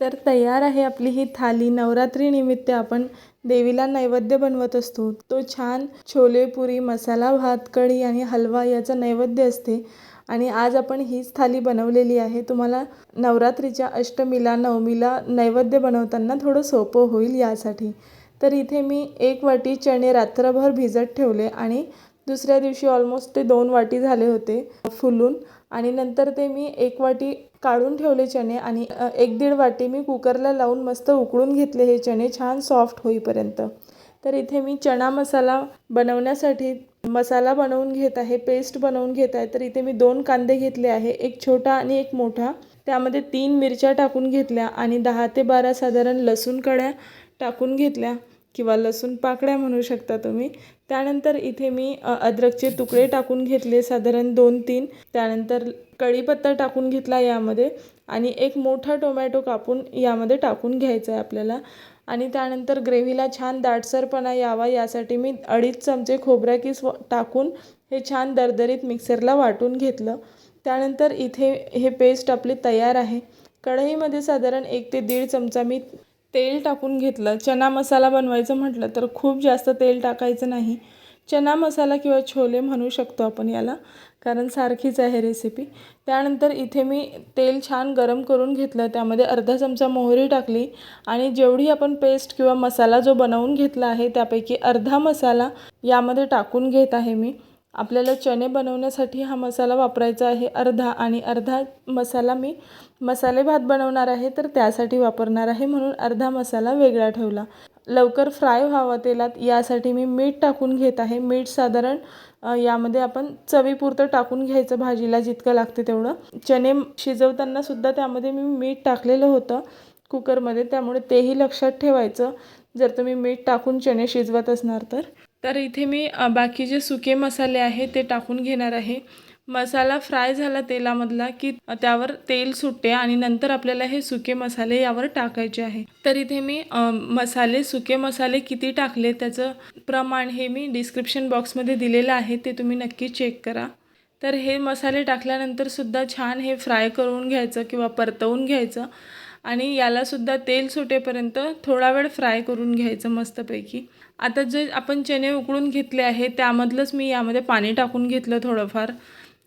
तर तयार आहे आपली ही थाली. नवरात्रीनिमित्त आपण देवीला नैवेद्य बनवत असतो. तो छान छोले पुरी मसाला भात कढी आणि हलवा याचं नैवेद्य असते. आणि आज आपण हीच थाली बनवलेली आहे. तुम्हाला नवरात्रीच्या अष्टमीला नवमीला नैवेद्य बनवताना थोडं सोपं होईल यासाठी. तर इथे मी एक वाटी चणे रात्रभर भिजत ठेवले आणि दुसऱ्या दिवशी ऑलमोस्ट ते दोन वाटी झाले होते फुलून. आणि नंतर ते मी एक वाटी काढून ठेवले चणे आणि एक दीड वाटी मी कुकरला लावून मस्त उकळून घेतले हे चणे छान सॉफ्ट होईपर्यंत. तर इथे मी चणा मसाला बनवण्यासाठी मसाला बनवून घेत आहे पेस्ट बनवून घेत आहे. तर इथे मी दोन कांदे घेतले आहे एक छोटा आणि एक मोठा. त्यामध्ये तीन मिरच्या टाकून घेतल्या आणि दहा ते बारा साधारण लसूण कड्या टाकून घेतल्या किंवा लसूण पाकळ्या म्हणू शकता तुम्ही. त्यानंतर इथे मी अद्रकचे तुकडे टाकून घेतले साधारण दोन तीन त्यानंतर कढीपत्ता टाकून घेतला यामध्ये आणि एक मोठा टोमॅटो कापून यामध्ये टाकून घ्यायचा आहे आपल्याला. आणि त्यानंतर ग्रेव्हीला छान दाटसरपणा यावा यासाठी मी अडीच चमचे खोबऱ्या किस टाकून हे छान दरदरीत मिक्सरला वाटून घेतलं. त्यानंतर इथे हे पेस्ट आपली तयार आहे. कढईमध्ये साधारण एक ते दीड चमचा मी तेल टाकून घेतलं. चना मसाला बनवायचं म्हटलं तर खूप जास्त तेल टाकायचं नाही. चना मसाला किंवा छोले म्हणू शकतो आपण याला कारण सारखीच आहे रेसिपी त्यानंतर इथे मी तेल छान गरम करून घेतलं. त्यामध्ये अर्धा चमचा मोहरी टाकली आणि जेवढी आपण पेस्ट किंवा मसाला जो बनवून घेतला आहे त्यापैकी अर्धा मसाला यामध्ये टाकून घेत आहे मी. आपल्याला चणे बनवण्यासाठी हा मसाला वापरायचा आहे. अर्धा आणि अर्धा मसाला मी मसाले भात बनवणार आहे तर त्यासाठी वापरणार आहे म्हणून अर्धा मसाला वेगळा ठेवला. लवकर फ्राय व्हावा तेलात यासाठी मी मीठ टाकून घेत आहे. मीठ साधारण यामध्ये आपण चवीपुरतं टाकून घ्यायचं भाजीला जितकं लागते तेवढं. चणे शिजवताना सुद्धा त्यामध्ये मी मीठ टाकलेलं होतं कुकरमध्ये त्यामुळे तेही लक्षात ठेवायचं. जर तुम्ही मीठ टाकून चणे शिजवत असणार तर. तर इथे मी बाकी बाकीचे सुके मसाले आहे ते टाकून घेणार आहे. मसाला फ्राय झाला तेलामधला की त्यावर तेल सुटते आणि नंतर आपल्याला हे सुके मसाले यावर टाकायचे आहे. तर इथे मी मसाले सुके मसाले किती टाकले त्याचं प्रमाण हे मी डिस्क्रिप्शन बॉक्समध्ये दिलेलं आहे ते तुम्ही नक्की चेक करा. तर हे मसाले टाकल्यानंतर सुद्धा छान हे फ्राय करून घ्यायचं किंवा परतवून घ्यायचं आणि यालासुद्धा तेल सुटेपर्यंत थोडा वेळ फ्राय करून घ्यायचं मस्तपैकी. आता जे आपण चणे उकळून घेतले आहे त्यामधलंच मी यामध्ये पाणी टाकून घेतलं थोडंफार.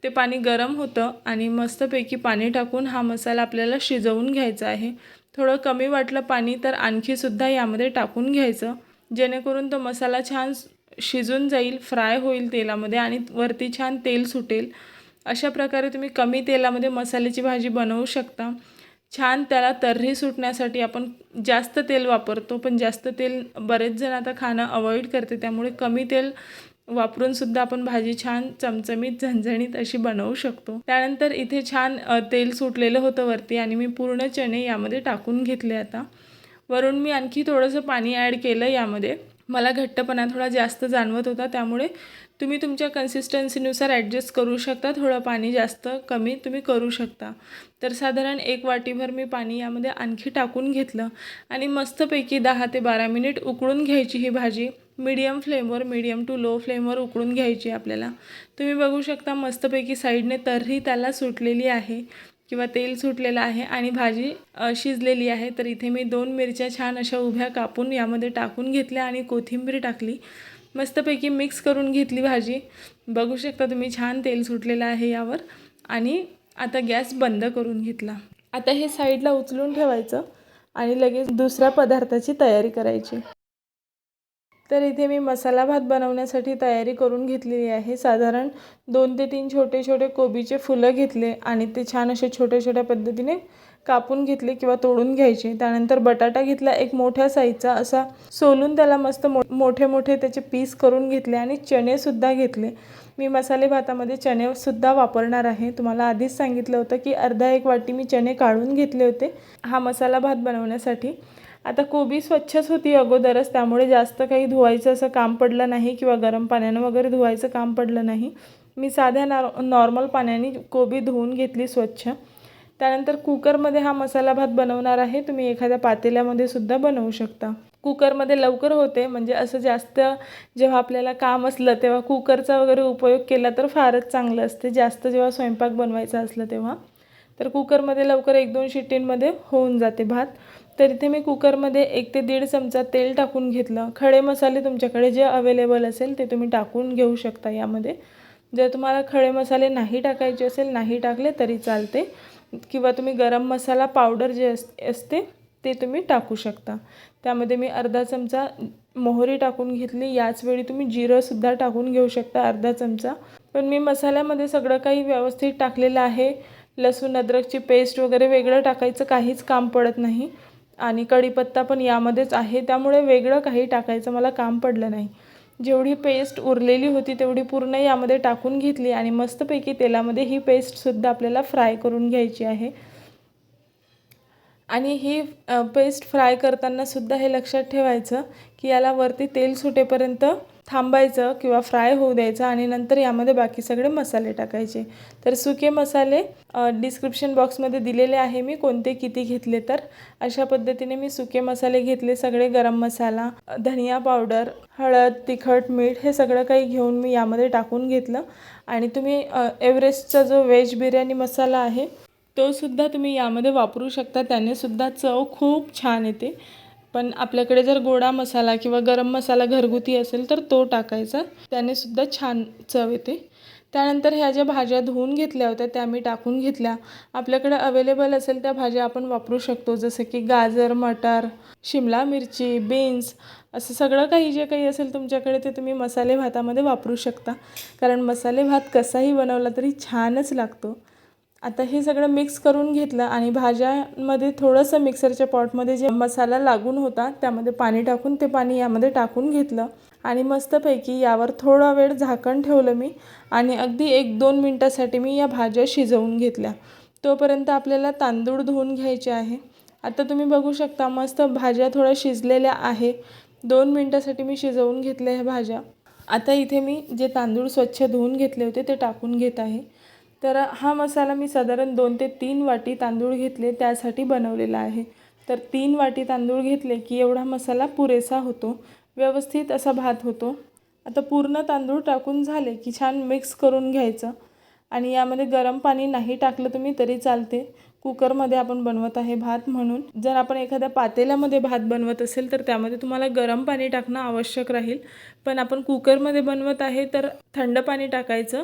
ते पाणी गरम होतं आणि मस्तपैकी पाणी टाकून हा मसाला आपल्याला शिजवून घ्यायचा आहे. थोडं कमी वाटलं पाणी तर आणखीसुद्धा यामध्ये टाकून घ्यायचं. जेणेकरून तो मसाला छान शिजून जाईल फ्राय होईल तेलामध्ये आणि वरती छान तेल सुटेल. अशा प्रकारे तुम्ही कमी तेलामध्ये मसाल्याची भाजी बनवू शकता. छान त्याला तर्री सुटण्यासाठी आपण जास्त तेल वापरतो पण जास्त तेल बरेच जण आता खाणं अवॉइड करते त्यामुळे कमी तेल वापरूनसुद्धा आपण भाजी छान चमचमीत झणझणीत अशी बनवू शकतो. त्यानंतर इथे छान तेल सुटलेलं होतं वरती आणि मी पूर्ण चणे यामध्ये टाकून घेतले आता. वरून मी आणखी थोडंसं पाणी ॲड केलं यामध्ये. मला घट्टपणा थोडा जास्त जाणवत होता त्यामुळे तुम्ही तुमच्या कन्सिस्टन्सीनुसार ॲडजस्ट करू शकता. थोडं पाणी जास्त कमी तुम्ही करू शकता. तर साधारण एक वाटीभर मी पाणी यामध्ये आणखी टाकून घेतलं. आणि मस्तपैकी दहा ते बारा मिनिट उकळून घ्यायची ही भाजी. मीडियम फ्लेमवर मीडियम टू लो फ्लेमवर उकळून घ्यायची आपल्याला. तुम्ही बघू शकता मस्तपैकी साईडने तरही त्याला सुटलेली आहे किंवा तेल सुटलेलं आहे आणि भाजी शिजलेली आहे. तर इथे मी दोन मिरच्या छान अशा उभ्या कापून यामध्ये टाकून घेतल्या आणि कोथिंबीर टाकली. मस्तपैकी मिक्स करून घेतली भाजी. बघू शकता तुम्ही छान तेल सुटलेलं आहे यावर. आणि आता गॅस बंद करून घेतला. आता हे साईडला उचलून ठेवायचं आणि लगेच दुसऱ्या पदार्थाची तयारी करायची. तर इथे मी मसाला भात बनवण्यासाठी तयारी करून घेतलेली आहे. साधारण दोन ते तीन छोटे छोटे कोबीचे फुलं घेतले आणि ते छान असे छोट्या छोट्या पद्धतीने कापून घेतले किंवा तोडून घ्यायचे. त्यानंतर बटाटा घेतला एक मोठ्या साईजचा असा सोलून त्याला मस्त मो मोठे मोठे त्याचे पीस करून घेतले आणि चणेसुद्धा घेतले. मी मसाले भातामध्ये चणेसुद्धा वापरणार आहे. तुम्हाला आधीच सांगितलं होतं की अर्धा एक वाटी मी चणे काढून घेतले होते हा मसाला भात बनवण्यासाठी. आता कोबी स्वच्छच होती अगोदरच त्यामुळे जास्त काही धुवायचं असं काम पडलं नाही किंवा गरम पाण्यानं वगैरे धुवायचं काम पडलं नाही. मी साध्या नॉर नॉर्मल पाण्याने कोबी धुवून घेतली स्वच्छ. त्यानंतर कुकरमध्ये हा मसाला भात बनवणार आहे. तुम्ही एखाद्या पातेल्यामध्ये सुद्धा बनवू शकता. कुकरमध्ये लवकर होते म्हणजे असं जास्त जेव्हा आपल्याला काम असलं तेव्हा कुकरचा वगैरे उपयोग केला तर फारच चांगलं असते. जास्त जेव्हा स्वयंपाक बनवायचा असलं तेव्हा. तर कुकरमध्ये लवकर एक दोन शिट्टींमध्ये होऊन जाते भात. तर इथे मी कुकरमध्ये एक ते दीड चमचा तेल टाकून घेतलं. खडे मसाले तुमच्याकडे जे अवेलेबल असेल ते तुम्ही टाकून घेऊ शकता यामध्ये. जर तुम्हाला खडे मसाले नाही टाकायचे असेल नाही टाकले तरी चालते. किंवा तुम्ही गरम मसाला पावडर जे अस असते ते तुम्ही टाकू शकता. त्यामध्ये मी अर्धा चमचा मोहरी टाकून घेतली. याचवेळी तुम्ही जिरंसुद्धा टाकून घेऊ शकता अर्धा चमचा. पण मी मसाल्यामध्ये सगळं काही व्यवस्थित टाकलेलं आहे. लसूण अद्रकची पेस्ट वगैरे वेगळं टाकायचं काहीच काम पडत नाही. आणि कढीपत्ता पण यामध्येच आहे. त्यामुळे वेगळं काही टाकायचं मला काम पडलं नाही. जेवढी पेस्ट उरलेली होती तेवढी पूर्ण यामध्ये टाकून घेतली आणि मस्तपैकी तेलामध्ये ही पेस्टसुद्धा आपल्याला फ्राय करून घ्यायची आहे. आणि ही पेस्ट फ्राय करताना सुद्धा हे लक्षात ठेवायचं की याला वरती तेल सुटेपर्यंत थांबायचं किंवा फ्राय होऊ द्यायचं आणि नंतर यामध्ये बाकी सगळे मसाले टाकायचे. तर सुके मसाले डिस्क्रिप्शन बॉक्समध्ये दिलेले आहे मी कोणते किती घेतले तर. अशा पद्धतीने मी सुके मसाले घेतले सगळे गरम मसाला धनिया पावडर हळद तिखट मीठ हे सगळं काही घेऊन मी यामध्ये टाकून घेतलं. आणि तुम्ही एव्हरेस्टचा जो व्हेज बिर्याणी मसाला आहे तो सुद्धा तुम्ही यामध्ये वापरू शकता. त्याने सुद्धा चव खूप छान येते. पण आपल्याकडे जर गोडा मसाला किंवा गरम मसाला घरगुती असेल तर तो टाकायचा. त्याने सुद्धा छान चव येते. त्यानंतर ह्या ज्या भाज्या धुवून घेतल्या होत्या त्या मी टाकून घेतल्या. आपल्याकडे अवेलेबल असेल त्या भाज्या आपण वापरू शकतो जसं की गाजर मटार शिमला मिरची बीन्स असं सगळं काही जे काही असेल तुमच्याकडे ते तुम्ही मसाले भातामध्ये वापरू शकता. कारण मसाले भात कसाही बनवला तरी छानच लागतो. आता हे सगळं मिक्स करून घेतलं आणि भाज्यांमध्ये थोडंसं मिक्सरच्या पॉटमध्ये जे मसाला लागून होता त्यामध्ये पाणी टाकून ते पाणी यामध्ये टाकून घेतलं. आणि मस्तपैकी यावर थोडा वेळ झाकण ठेवलं मी आणि अगदी एक दोन मिनटासाठी मी या भाज्या शिजवून घेतल्या. तोपर्यंत आपल्याला तांदूळ धुवून घ्यायचे आहे. आता तुम्ही बघू शकता मस्त भाज्या थोड्या शिजलेल्या आहे. दोन मिनटासाठी मी शिजवून घेतल्या ह्या भाज्या. आता इथे मी जे तांदूळ स्वच्छ धुवून घेतले होते ते टाकून घेत आहे. तर हा मसाला मी साधारण दोन ते तीन वाटी तांदूळ घेतले त्यासाठी बनवलेला आहे. तर तीन वाटी तांदूळ घेतले की एवढा मसाला पुरेसा होतो. व्यवस्थित असा भात होतो. आता पूर्ण तांदूळ टाकून झाले की छान मिक्स करून घ्यायचं. आणि यामध्ये गरम पाणी नाही टाकलं तुम्ही तरी चालते. कुकरमध्ये आपण बनवत आहे भात म्हणून. जर आपण एखाद्या पातेल्यामध्ये भात बनवत असेल तर त्यामध्ये तुम्हाला गरम पाणी टाकणं आवश्यक राहील. पण आपण कुकरमध्ये बनवत आहे तर थंड पाणी टाकायचं.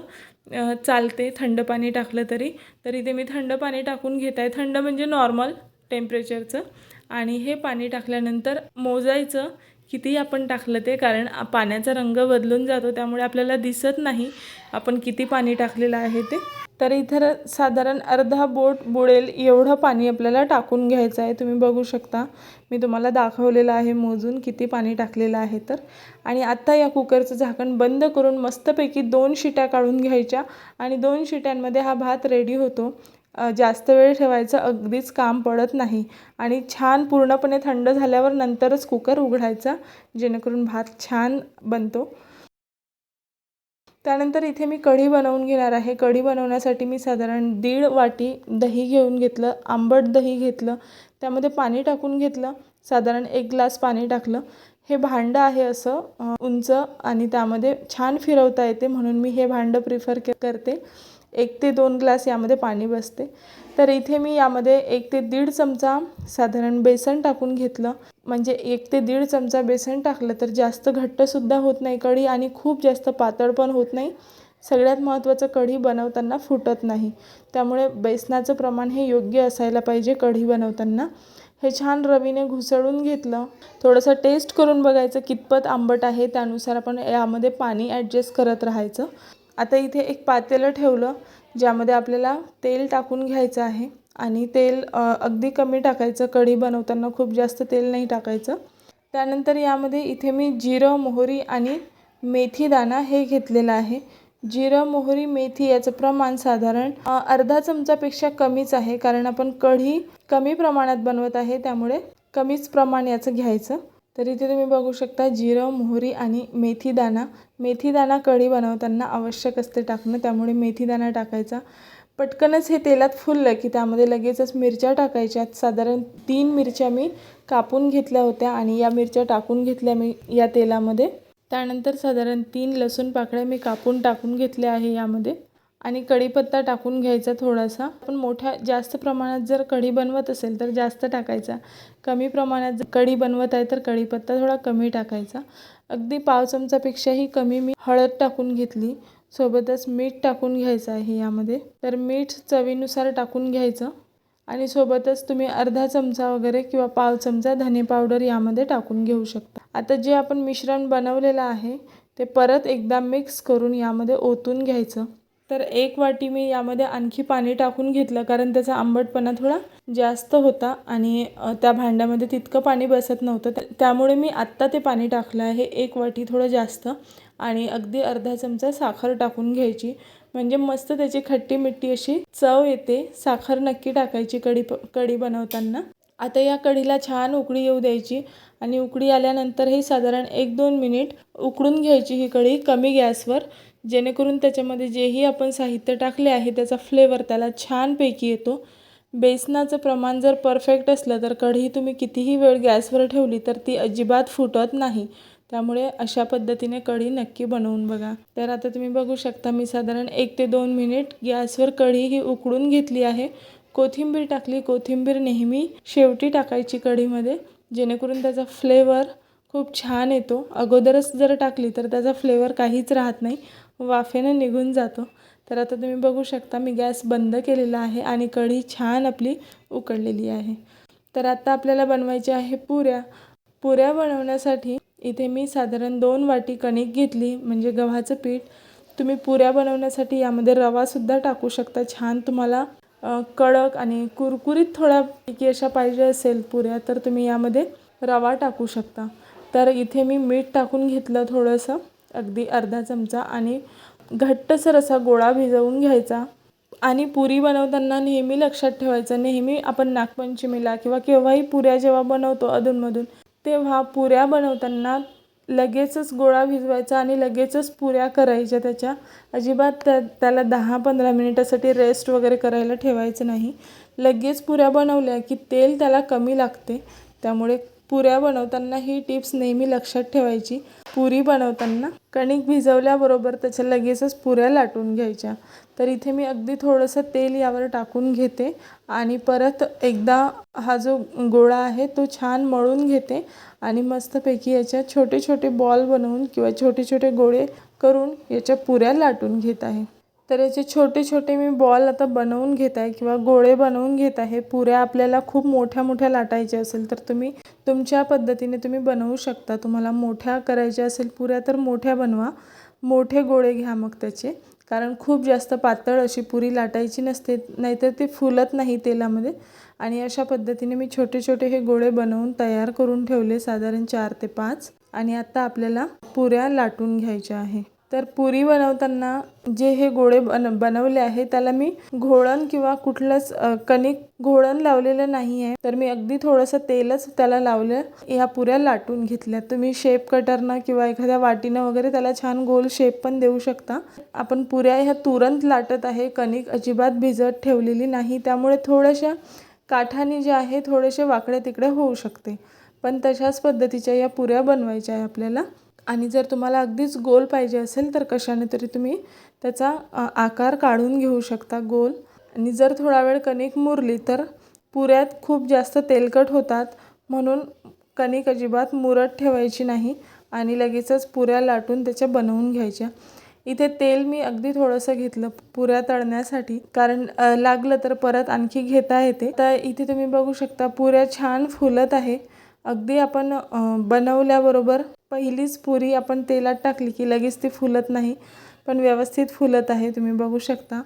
चालते थंड पाणी टाकलं तरी. तरी ते मी थंड पाणी टाकून घेत आहे. थंड म्हणजे नॉर्मल टेम्परेचरचं. आणि हे पाणी टाकल्यानंतर मोजायचं किती आपण टाकलं ते कारण पाण्याचा रंग बदलून जातो त्यामुळे आपल्याला दिसत नाही आपण किती पाणी टाकलेलं आहे ते. तर इथं साधारण अर्धा बोट बुडेल एवढं पाणी आपल्याला टाकून घ्यायचं आहे. तुम्ही बघू शकता. मी तुम्हाला दाखवलेलं आहे मोजून किती पाणी टाकलेलं आहे तर. आणि आत्ता या कुकरचं झाकण बंद करून मस्तपैकी दोन शिट्या काढून घ्यायच्या आणि दोन शिट्यांमध्ये हा भात रेडी होतो. जास्त वेळ ठेवायचं अगदीच काम पडत नाही. आणि छान पूर्णपणे थंड झाल्यावर नंतरच कुकर उघडायचा जेणेकरून भात छान बनतो. त्यानंतर इथे मी कढी बनवून घेणार आहे. कढी बनवण्यासाठी मी साधारण दीड वाटी दही घेऊन घेतलं आंबट दही घेतलं त्यामध्ये पाणी टाकून घेतलं साधारण एक ग्लास पाणी टाकलं. हे भांडं आहे असं उंच आणि त्यामध्ये छान फिरवता येते म्हणून मी हे भांडं प्रिफर के करते. एक ते दोन ग्लास यामध्ये पाणी बसते. तर इथे मी यामध्ये एक ते दीड चमचा साधारण बेसन टाकून घेतलं. म्हणजे एक ते दीड चमचा बेसन टाकलं तर जास्त घट्टसुद्धा होत नाही कढी आणि खूप जास्त पातळ पण होत नाही. सगळ्यात महत्त्वाचं कढी बनवताना फुटत नाही. त्यामुळे बेसनाचं प्रमाण हे योग्य असायला पाहिजे कढी बनवताना. हे छान रवीने घुसळून घेतलं. थोडंसं टेस्ट करून बघायचं कितपत आंबट आहे त्यानुसार आपण यामध्ये पाणी ॲडजस्ट करत राहायचं. आता इथे एक पातेलं ठेवलं ज्यामध्ये आपल्याला तेल टाकून घ्यायचं आहे. आणि तेल अगदी कमी टाकायचं. कढी बनवताना खूप जास्त तेल नाही टाकायचं. त्यानंतर यामध्ये इथे मी जिरं मोहरी आणि मेथीदाणा हे घेतलेलं आहे. जिरं मोहरी मेथी याचं प्रमाण साधारण अर्धा चमचापेक्षा कमीच आहे. कारण आपण कढी कमी प्रमाणात बनवत आहे त्यामुळे कमीच प्रमाण याचं घ्यायचं. तर इथे तुम्ही बघू शकता जिरं मोहरी आणि मेथीदाणा मेथीदाणा कढी बनवताना आवश्यक असते टाकणं त्यामुळे मेथीदाणा टाकायचा. पटकनच हे तेलात फुललं की त्यामध्ये लगेचच मिरच्या टाकायच्या. साधारण तीन मिरच्या मी कापून घेतल्या होत्या आणि या मिरच्या टाकून घेतल्या मी या तेलामध्ये. त्यानंतर साधारण तीन लसूण पाकळ्या मी कापून टाकून घेतल्या आहे यामध्ये. आणि कढीपत्ता टाकून घ्यायचा थोडासा. आपण मोठ्या जास्त प्रमाणात जर कढी बनवत असेल तर जास्त टाकायचा. कमी प्रमाणात जर कढी बनवत आहे तर कढीपत्ता थोडा कमी टाकायचा. अगदी पाव चमचापेक्षाही कमी मी हळद टाकून घेतली. सोबतच मीठ टाकून घ्यायचं आहे यामध्ये. तर मीठ चवीनुसार टाकून घ्यायचं. आणि सोबतच तुम्ही अर्धा चमचा वगैरे किंवा पाव चमचा धने पावडर यामध्ये टाकून घेऊ शकता. आता जे आपण मिश्रण बनवलेलं आहे ते परत एकदा मिक्स करून यामध्ये ओतून घ्यायचं. तर एक वाटी मी यामध्ये आणखी पाणी टाकून घेतलं कारण त्याचा आंबटपणा थोडा जास्त होता आणि त्या भांड्यामध्ये तितकं पाणी बसत नव्हतं. त्यामुळे मी आत्ता ते पाणी टाकलं आहे एक वाटी थोडं जास्त आणि अगदी अर्धा चमचा साखर टाकून घ्यायची. म्हणजे मस्त त्याची खट्टी मिट्टी अशी चव येते साखर नक्की टाकायची कढी प कढी बनवताना. आता या कढीला छान उकळी येऊ द्यायची आणि उकळी आल्यानंतर हे साधारण एक दोन मिनिट उकडून घ्यायची ही कढी कमी गॅसवर. जेणेकरून त्याच्यामध्ये जेही आपण साहित्य टाकले आहे त्याचा फ्लेवर त्याला छानपैकी येतो. बेसनाचं प्रमाण जर परफेक्ट असलं तर कढी तुम्ही कितीही वेळ गॅसवर ठेवली तर ती अजिबात फुटत नाही. त्यामुळे अशा पद्धतीने कढी नक्की बनवून बघा. तर आता तुम्ही बघू शकता मी साधारण एक ते दोन मिनिट गॅसवर कढी ही उकडून घेतली आहे. कोथिंबीर टाकली. कोथिंबीर नेहमी शेवटी टाकायची कढीमध्ये जेणेकरून त्याचा फ्लेवर खूप छान येतो. अगोदरच जर टाकली तर त्याचा फ्लेवर काहीच राहत नाही. वाफेनं निघून जातो. तर आता तुम्ही बघू शकता मी गॅस बंद केलेला आहे आणि कढी छान आपली उकडलेली आहे. तर आता आपल्याला बनवायची आहे पुऱ्या. पुऱ्या बनवण्यासाठी इथे मी साधारण दोन वाटी कणिक घेतली म्हणजे गव्हाचं पीठ. तुम्ही पुऱ्या बनवण्यासाठी यामध्ये रवासुद्धा टाकू शकता. छान तुम्हाला कडक आणि कुरकुरीत थोड्यापैकी अशा पाहिजे असेल पुऱ्या तर तुम्ही यामध्ये रवा टाकू शकता. तर इथे मी मीठ टाकून घेतलं थोडंसं. अगदी अर्धा चमचा आणि घट्टसर असा गोळा भिजवून घ्यायचा. आणि पुरी बनवताना नेहमी लक्षात ठेवायचं नेहमी आपण नागपंचमीला किंवा केव्हाही पुऱ्या जेव्हा बनवतो अधूनमधून तेव्हा पुऱ्या बनवताना लगेचच गोळा भिजवायचा आणि लगेचच पुऱ्या करायच्या त्याच्या. अजिबात त्या त्याला दहा पंधरा मिनिटासाठी रेस्ट वगैरे करायला ठेवायचं नाही. लगेच पुऱ्या बनवल्या की तेल त्याला कमी लागते. त्यामुळे पुऱ्या बनवताना ही टिप्स नेहमी लक्षात ठेवायची. पुरी बनवताना कणिक भिजवल्याबरोबर त्याच्या लगेचच पुऱ्या लाटून घ्यायच्या. तर इथे मी अगदी थोडंसं तेल यावर टाकून घेते आणि परत एकदा हा जो गोळा आहे तो छान मळून घेते आणि मस्तपैकी याच्या छोटे छोटे बॉल बनवून किंवा छोटे छोटे गोळे करून याच्या पुऱ्या लाटून घेत आहे. तर याचे छोटे छोटे मी बॉल आता बनवून घेत आहे किंवा गोळे बनवून घेत आहे. पुऱ्या आपल्याला खूप मोठ्या मोठ्या लाटायच्या असेल तर तुम्ही तुमच्या पद्धतीने तुम्ही बनवू शकता. तुम्हाला मोठ्या करायच्या असेल पुऱ्या तर मोठ्या बनवा. मोठे गोळे घ्या मग त्याचे. कारण खूप जास्त पातळ अशी पुरी लाटायची नसते नाहीतर ते फुलत नाही तेलामध्ये. आणि अशा पद्धतीने मी छोटे छोटे हे गोळे बनवून तयार करून ठेवले साधारण चार ते पाच. आणि आता आपल्याला पुऱ्या लाटून घ्यायच्या आहे. तर पुरी बनवताना जे हे गोळे बन बनवले आहे त्याला मी घोळण किंवा कुठलंच कणिक घोळण लावलेलं नाही आहे तर मी अगदी थोडंसं तेलच त्याला लावलं. ह्या पुऱ्या लाटून घेतल्या. तुम्ही शेप कटरनं किंवा एखाद्या वाटीनं वगैरे त्याला छान गोल शेप पण देऊ शकता. आपण पुऱ्या ह्या तुरंत लाटत आहे. कणिक अजिबात भिजत ठेवलेली नाही. त्यामुळे थोड्याशा काठाने जे आहे थोडेसे वाकडे तिकडे होऊ शकते. पण तशाच पद्धतीच्या या पुऱ्या बनवायच्या आहे आपल्याला. आणि जर तुम्हाला अगदीच गोल पाहिजे असेल तर कशाने तरी तुम्ही त्याचा आकार काढून घेऊ शकता गोल. आणि जर थोडा वेळ कणिक मुरली तर पुऱ्यात खूप जास्त तेलकट होतात. म्हणून कणिक अजिबात मुरत ठेवायची नाही आणि लगेचच पुऱ्या लाटून त्याच्या बनवून घ्यायच्या. इथे तेल मी अगदी थोडंसं घेतलं पुऱ्या तळण्यासाठी कारण लागलं तर परत आणखी घेता येते. तर इथे तुम्ही बघू शकता पुऱ्या छान फुलत आहे. अगदी आपण बनवल्याबरोबर पहिलीच पुरी आपण तेलात टाकली की लगेच ती फुलत नाही पण व्यवस्थित फुलत आहे तुम्ही बघू शकता.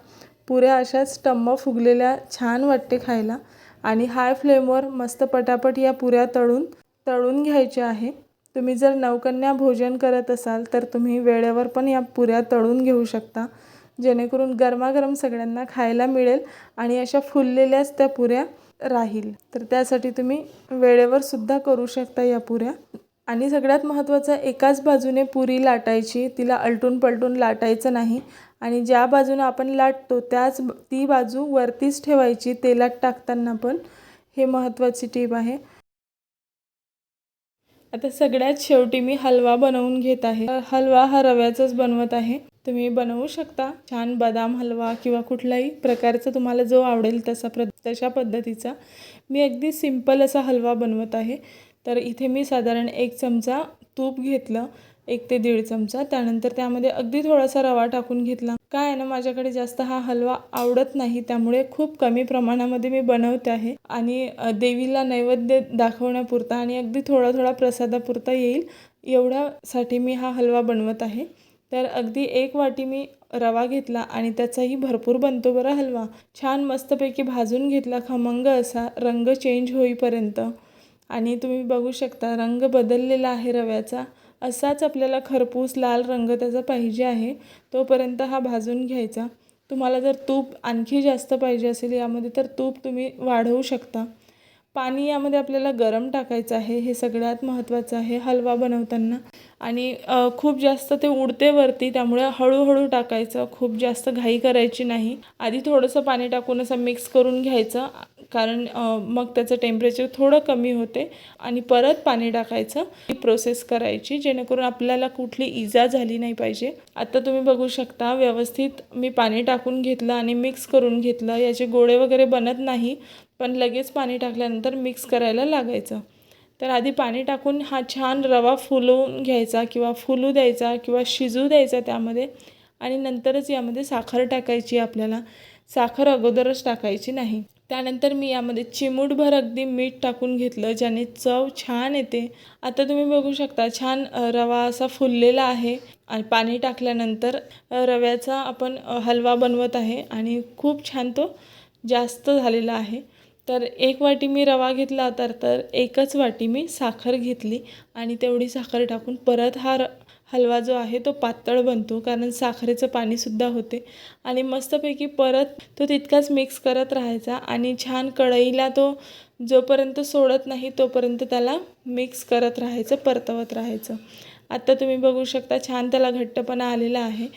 पुऱ्या अशाच टम्म फुगलेल्या छान वाटते खायला आणि हाय फ्लेमवर मस्त पटापट या पुऱ्या तळून तळून घ्यायच्या आहे. तुम्ही जर नवकन्या भोजन करत असाल तर तुम्ही वेळेवर पण या पुऱ्या तळून घेऊ शकता. जेणेकरून गरमागरम सगळ्यांना खायला मिळेल आणि अशा फुललेल्याच त्या पुऱ्या राहील. तर त्यासाठी तुम्ही वेळेवर सुद्धा करू शकता या पुऱ्या. आणि सगळ्यात महत्त्वाचं एकाच बाजूने पुरी लाटायची तिला अलटून पलटून लाटायचं नाही. आणि ज्या बाजूनं आपण लाटतो त्याच ती बाजू वरतीच ठेवायची तेलात टाकताना पण. हे महत्त्वाची टीप आहे. आता सगळ्यात शेवटी मी हलवा बनवून घेत आहे. हलवा हा रव्याचाच बनवत आहे. तुम्ही बनवू शकता. छान बदाम हलवा किंवा कुठलाही प्रकारचा तुम्हाला जो आवडेल तसा प्र तशा पद्धतीचा. मी अगदी सिंपल असा हलवा बनवत आहे. तर इथे मी साधारण एक चमचा तूप घेतलं. एक ते दीड चमचा. त्यानंतर त्यामध्ये अगदी थोडासा रवा टाकून घेतला. काय आहे ना माझ्याकडे जास्त हा हलवा आवडत नाही. त्यामुळे खूप कमी प्रमाणामध्ये मी बनवते आहे. आणि देवीला नैवेद्य दाखवण्यापुरता आणि अगदी थोडा थोडा प्रसादापुरता येईल एवढ्यासाठी मी हा हलवा बनवत आहे. तर अगदी एक वाटी मी रवा घेतला आणि त्याचाही भरपूर बनतो बरं हलवा. छान मस्तपैकी भाजून घेतला खमंग असा रंग चेंज होईपर्यंत. आणि तुम्ही बघू शकता रंग बदललेला आहे रव्याचा. असाच आपल्याला खरपूस लाल रंग त्याचा पाहिजे आहे तोपर्यंत हा भाजून घ्यायचा. तुम्हाला जर तूप आणखी जास्त पाहिजे असेल यामध्ये तर तूप तुम्ही वाढवू शकता. पाणी यामध्ये आपल्याला गरम टाकायचं आहे हे सगळ्यात महत्त्वाचं आहे हलवा बनवताना. आणि खूप जास्त ते उडते वरती त्यामुळे हळूहळू टाकायचं खूप जास्त घाई करायची नाही. आधी थोडंसं पाणी टाकून असं मिक्स करून घ्यायचं कारण मग त्याचं टेम्परेचर थोडं कमी होते आणि परत पाणी टाकायचं ही प्रोसेस करायची जेणेकरून आपल्याला कुठली इजा झाली नाही पाहिजे. आता तुम्ही बघू शकता व्यवस्थित मी पाणी टाकून घेतलं आणि मिक्स करून घेतलं याचे गोळे वगैरे बनत नाही पण लगेच पाणी टाकल्यानंतर मिक्स करायला लागायचं. तर आधी पाणी टाकून हा छान रवा फुलवून घ्यायचा किंवा फुलू द्यायचा किंवा शिजू द्यायचा त्यामध्ये आणि नंतरच यामध्ये साखर टाकायची आपल्याला. साखर अगोदरच टाकायची नाही. त्यानंतर मी यामध्ये चिमूटभर अगदी मीठ टाकून घेतलं ज्याने चव छान येते. आता तुम्ही बघू शकता छान रवा असा फुललेला आहे. आणि पाणी टाकल्यानंतर रव्याचा आपण हलवा बनवत आहे आणि खूप छान तो जास्त झालेला आहे. तर एक वाटी मी रवा घेतला होता तर एकच वाटी मी साखर घेतली आणि तेवढी साखर टाकून परत हा र हलवा जो आहे तो पातळ बनतो कारण साखरेचं पाणीसुद्धा होते. आणि मस्तपैकी परत तो तितकाच मिक्स करत राहायचा आणि छान कढईला तो जोपर्यंत सोडत नाही तोपर्यंत त्याला मिक्स करत राहायचं परतवत राहायचं. आत्ता तुम्ही बघू शकता छान त्याला घट्टपणा आलेला आहे.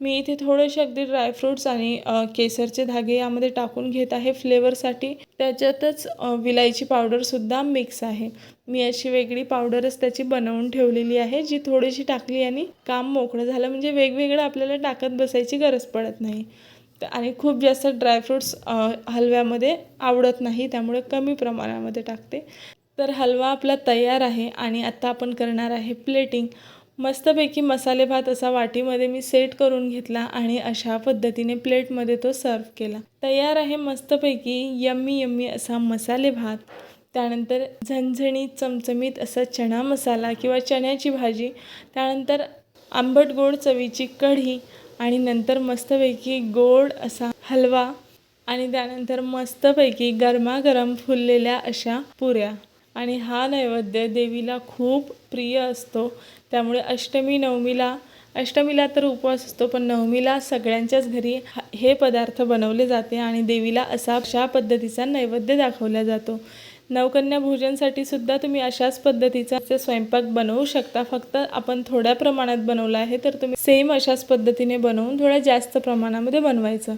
मी इथे थोडेसे अगदी ड्रायफ्रूट्स आणि केसरचे धागे यामध्ये टाकून घेत आहे. फ्लेवरसाठी त्याच्यातच विलायची पावडरसुद्धा मिक्स आहे. मी अशी वेगळी पावडरच त्याची बनवून ठेवलेली आहे जी थोडीशी टाकली आणि काम मोकळं झालं. म्हणजे वेगवेगळं आपल्याला टाकत बसायची गरज पडत नाही. आणि खूप जास्त ड्रायफ्रूट्स हलव्यामध्ये आवडत नाही त्यामुळे कमी प्रमाणामध्ये टाकते. तर हलवा आपला तयार आहे आणि आत्ता आपण करणार आहे प्लेटिंग मस्तपैकी मसाले भात असा वाटीमध्ये मी सेट करून घेतला आणि अशा पद्धतीने प्लेटमध्ये तो सर्व केला. तयार आहे मस्तपैकी यम्मी यम्मी असा मसाले भात. त्यानंतर झणझणीत चमचमीत असा चणा मसाला किंवा चण्याची भाजी. त्यानंतर आंबट गोड चवीची कढी आणि नंतर मस्तपैकी गोड असा हलवा. आणि त्यानंतर मस्तपैकी गरमागरम फुललेल्या अशा पुऱ्या. आणि हा नैवेद्य देवीला खूप प्रिय असतो. त्यामुळे अष्टमी नवमीला अष्टमीला तर उपवास असतो पण नवमीला सगळ्यांच्याच घरी हे पदार्थ बनवले जाते आणि देवीला असा अशा पद्धतीचा नैवेद्य दाखवला जातो. नवकन्या भोजनसाठी सुद्धा तुम्ही अशाच पद्धतीचा स्वयंपाक बनवू शकता. फक्त आपण थोड्या प्रमाणात बनवलं आहे तर तुम्ही सेम अशाच पद्धतीने बनवून थोड्या जास्त प्रमाणामध्ये बनवायचं.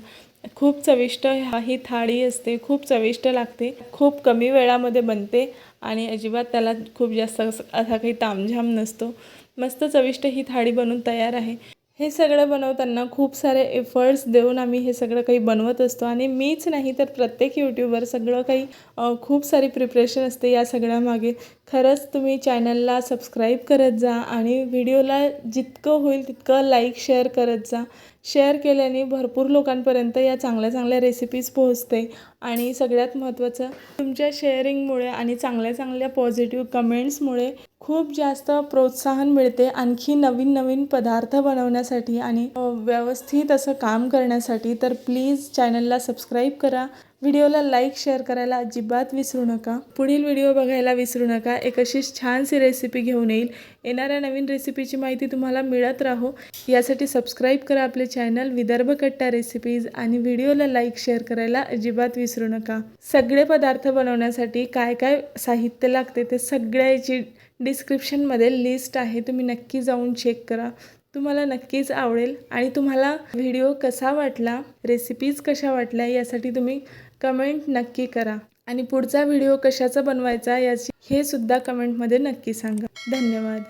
खूप चविष्ट हा ही थाळी असते खूप चविष्ट लागते खूप कमी वेळामध्ये बनते. आणि अजिबात त्याला खूप जास्त असं- असा काही तामझाम नसतो. मस्त चविष्ट ही थाळी बनून तयार आहे. हे सगळं बनवताना खूप सारे एफर्ट्स देऊन आम्ही हे सगळं काही बनवत असतो. आणि मीच नाही तर प्रत्येक यूट्यूबर सगळं काही खूप सारी प्रिपरेशन असते या सगळ्यामागे. खरंच तुम्ही चॅनलला सबस्क्राईब करत जा आणि व्हिडिओला जितकं होईल तितकं लाईक शेअर करत जा. शेअर केल्याने भरपूर लोकांपर्यंत या चांगल्या चांगल्या रेसिपीज पोहोचते. आणि सगळ्यात महत्त्वाचं तुमच्या शेअरिंगमुळे आणि चांगल्या चांगल्या पॉझिटिव्ह कमेंट्समुळे खूप जास्त प्रोत्साहन मिळते. आणखी नवीन नवीन पदार्थ बनवण्यासाठी आणि व्यवस्थित असं काम करण्यासाठी तर प्लीज चॅनलला सबस्क्राईब करा. व्हिडिओला लाईक शेअर करायला अजिबात विसरू नका. पुढील व्हिडिओ बघायला विसरू नका. एक अशीच छानशी रेसिपी घेऊन येईल. येणाऱ्या नवीन रेसिपीची माहिती तुम्हाला मिळत राहो. यासाठी सबस्क्राईब करा आपले चॅनल विदर्भ कट्टा रेसिपीज आणि व्हिडिओला लाईक शेअर करायला अजिबात विसरू नका. सगळे पदार्थ बनवण्यासाठी काय काय साहित्य लागते ते सगळ्याची डिस्क्रिप्शनमध्ये लिस्ट आहे. तुम्ही नक्की जाऊन चेक करा. तुम्हाला नक्कीच आवडेल. आणि तुम्हाला व्हिडिओ कसा वाटला रेसिपीज कशा वाटल्या यासाठी तुम्ही कमेंट नक्की करा. आणि पुढचा व्हिडिओ कशाचा बनवायचा याची हे सुद्धा कमेंटमध्ये नक्की सांगा. धन्यवाद.